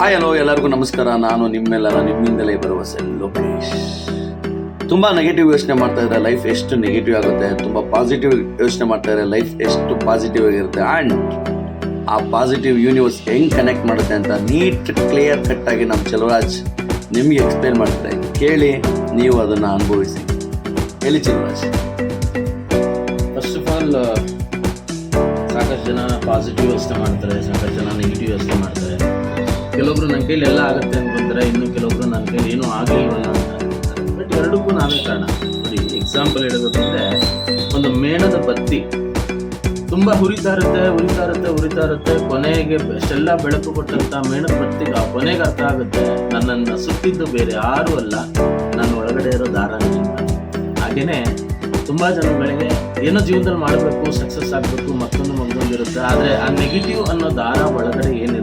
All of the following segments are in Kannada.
ಹಾಯ್ ಹಲೋ ಎಲ್ಲರಿಗೂ ನಮಸ್ಕಾರ. ನಾನು ನಿಮ್ಮೆಲ್ಲರ ನಿಮ್ಮಿಂದಲೇ ಭರವಸೆ, ಲೋಕೇಶ್. ತುಂಬ ನೆಗೆಟಿವ್ ಯೋಚನೆ ಮಾಡ್ತಾ ಇದ್ದಾರೆ ಲೈಫ್ ಎಷ್ಟು ನೆಗೆಟಿವ್ ಆಗುತ್ತೆ, ತುಂಬ ಪಾಸಿಟಿವ್ ಯೋಚನೆ ಮಾಡ್ತಾ ಇದ್ದಾರೆ ಲೈಫ್ ಎಷ್ಟು ಪಾಸಿಟಿವ್ ಆಗಿರುತ್ತೆ. ಆ್ಯಂಡ್ ಆ ಪಾಸಿಟಿವ್ ಯೂನಿವರ್ಸ್ ಹೆಂಗೆ ಕನೆಕ್ಟ್ ಮಾಡುತ್ತೆ ಅಂತ ನೀಟ್ ಕ್ಲಿಯರ್ ಕಟ್ ಆಗಿ ನಮ್ಮ ಚೆಲುವರಾಜ್ ನಿಮಗೆ ಎಕ್ಸ್ಪ್ಲೇನ್ ಮಾಡ್ತಾರೆ. ಕೇಳಿ, ನೀವು ಅದನ್ನು ಅನುಭವಿಸಿ. ಹೇಳಿ ಚೆಲುವರಾಜ್. ಫಸ್ಟ್ ಆಫ್ ಆಲ್ ಸಾಕಷ್ಟು ಜನ ಪಾಸಿಟಿವ್ ಯೋಚನೆ ಮಾಡ್ತಾರೆ, ಸಾಕಷ್ಟು ಜನ ನೆಗೆಟಿವ್ ಯೋಚನೆ ಮಾಡ್ತಾರೆ. ಕೆಲವೊಬ್ರು ನನ್ನ ಕೈಲಿ ಎಲ್ಲ ಆಗುತ್ತೆ ಅನ್ಕೊಂತಾರೆ ಇನ್ನು ಕೆಲವೊಬ್ರು ನನ್ನ ಕೈಲಿ ಏನೂ ಆಗಲಿಲ್ಲ ಬಟ್ ಎರಡಕ್ಕೂ ನಾವೇ ಕಾರಣ. ನೋಡಿ ಎಕ್ಸಾಂಪಲ್ ಹೇಳಬೇಕಂದ್ರೆ, ಒಂದು ಮೇಣದ ಬತ್ತಿ. ತುಂಬ ಹುರಿತಾ ಇರುತ್ತೆ ಹುರಿತಾ ಇರುತ್ತೆ ಹುರಿತಾ ಇರುತ್ತೆ ಕೊನೆಗೆ ಎಷ್ಟೆಲ್ಲ ಬೆಳಕು ಕೊಟ್ಟಂತ ಮೇಣದ ಬತ್ತಿಗೆ ಆ ಕೊನೆಗೆ ಅರ್ಥ ಆಗುತ್ತೆ, ನನ್ನನ್ನು ಸುತ್ತಿದ್ದು ಬೇರೆ ಯಾರೂ ಅಲ್ಲ. ನನ್ನ ಒಳಗಡೆ ಇರೋ ದಾರನೇ ಹಾಗೇನೇ, ತುಂಬಾ ಜನ ಜನಗಳಿಗೆ ಏನೋ ಜೀವನದಲ್ಲಿ ಮಾಡಬೇಕು ಸಕ್ಸಸ್ ಆಗಬೇಕು, ಮತ್ತೊಂದು ಮತ್ತೊಂದು ಇರುತ್ತೆ ಆದರೆ ಆ ನೆಗೆಟಿವ್ ಅನ್ನೋ ದಾರ ಒಳಗಡೆ ಏನಿರುತ್ತಲ್ಲ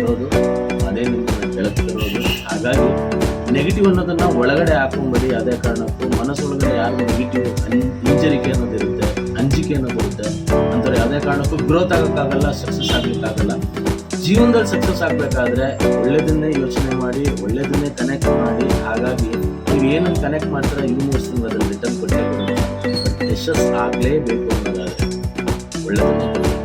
ಅದೇ ಅದೇ ನಿಮ್ಮ ಬೆಳಕು ತರೋದು ಹಾಗಾಗಿ ನೆಗೆಟಿವ್ ಅನ್ನೋದನ್ನ ಒಳಗಡೆ ಹಾಕೊಂಬೇಡಿ ಅದೇ ಕಾರಣಕ್ಕೂ ಮನಸ್ಸೊಳಗಡೆ ಯಾರು ನೆಗೆಟಿವ್ ಹಿಂಜರಿಕೆ ಅನ್ನೋದಿರುತ್ತೆ ಅಂಜಿಕೆ ಅನ್ನೋದಿರುತ್ತೆ ಅಂತಾರೆ ಯಾವುದೇ ಕಾರಣಕ್ಕೂ ಗ್ರೋತ್ ಆಗೋಕ್ಕಾಗಲ್ಲ ಸಕ್ಸಸ್ ಆಗಲಿಕ್ಕಾಗಲ್ಲ. ಜೀವನದಲ್ಲಿ ಸಕ್ಸಸ್ ಆಗಬೇಕಾದ್ರೆ ಒಳ್ಳೆಯದನ್ನೇ ಯೋಚನೆ ಮಾಡಿ ಒಳ್ಳೆಯದನ್ನೇ ಕನೆಕ್ಟ್ ಮಾಡಿ. ಹಾಗಾಗಿ ನೀವು ಏನನ್ನು ಕನೆಕ್ಟ್ ಮಾಡ್ತಾರೆ ಯೂನಿವರ್ಸ್ ಅದನ್ನು ರಿಟರ್ನ್ ಕೊಟ್ಟೇ ಬರುತ್ತೆ ಬಟ್ ಯಶಸ್ ಆಗಲೇಬೇಕು ಅನ್ನೋದಾದರೆ ಒಳ್ಳೆದನ್ನೇ.